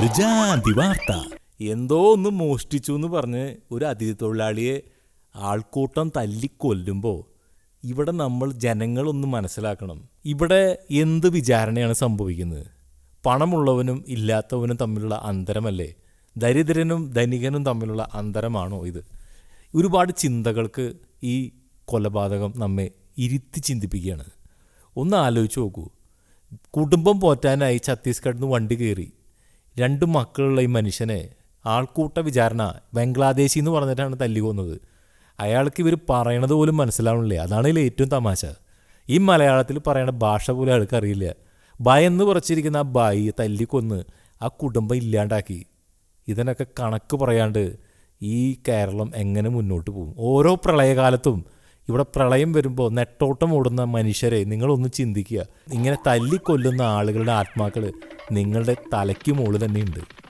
വാർത്ത എന്തോ ഒന്ന് മോഷ്ടിച്ചു എന്ന് പറഞ്ഞ് ഒരു അതിഥി തൊഴിലാളിയെ ആൾക്കൂട്ടം തല്ലിക്കൊല്ലുമ്പോൾ ഇവിടെ നമ്മൾ ജനങ്ങളൊന്ന് മനസ്സിലാക്കണം. ഇവിടെ എന്ത് വിചാരണയാണ് സംഭവിക്കുന്നത്? പണമുള്ളവനും ഇല്ലാത്തവനും തമ്മിലുള്ള അന്തരമല്ലേ? ദരിദ്രനും ധനികനും തമ്മിലുള്ള അന്തരമാണോ ഇത്? ഒരുപാട് ചിന്തകൾക്ക് ഈ കൊലപാതകം നമ്മെ ഇരുത്തി ചിന്തിപ്പിക്കുകയാണ്. ഒന്ന് ആലോചിച്ച് നോക്കൂ. കുടുംബം പോറ്റാനായി ഛത്തീസ്ഗഡിൽ നിന്ന് വണ്ടി കയറി. രണ്ട് മക്കളുള്ള ഈ മനുഷ്യനെ ആൾക്കൂട്ട വിചാരണ ബംഗ്ലാദേശി എന്ന് പറഞ്ഞിട്ടാണ് തല്ലി കൊന്നത്. അയാൾക്ക് ഇവർ പറയണത് പോലും മനസ്സിലാവണില്ലേ. അതാണ് ഇതിൽ ഏറ്റവും തമാശ. ഈ മലയാളത്തിൽ പറയണ ഭാഷ പോലും അയാൾക്ക് അറിയില്ല. ഭയന്ന് പറച്ചിരിക്കുന്ന ആ ബായി തല്ലിക്കൊന്ന് ആ കുടുംബം ഇല്ലാണ്ടാക്കി. ഇതിനൊക്കെ കണക്ക് പറയാണ്ട് ഈ കേരളം എങ്ങനെ മുന്നോട്ട് പോകും? ഓരോ പ്രളയകാലത്തും ഇവിടെ പ്രളയം വരുമ്പോൾ നെട്ടോട്ടം ഓടുന്ന മനുഷ്യരെ നിങ്ങളൊന്ന് ചിന്തിക്കുക. ഇങ്ങനെ തല്ലിക്കൊല്ലുന്ന ആളുകളുടെ ആത്മാക്കൾ നിങ്ങളുടെ തലയ്ക്ക് മുകളിൽ തന്നെയുണ്ട്.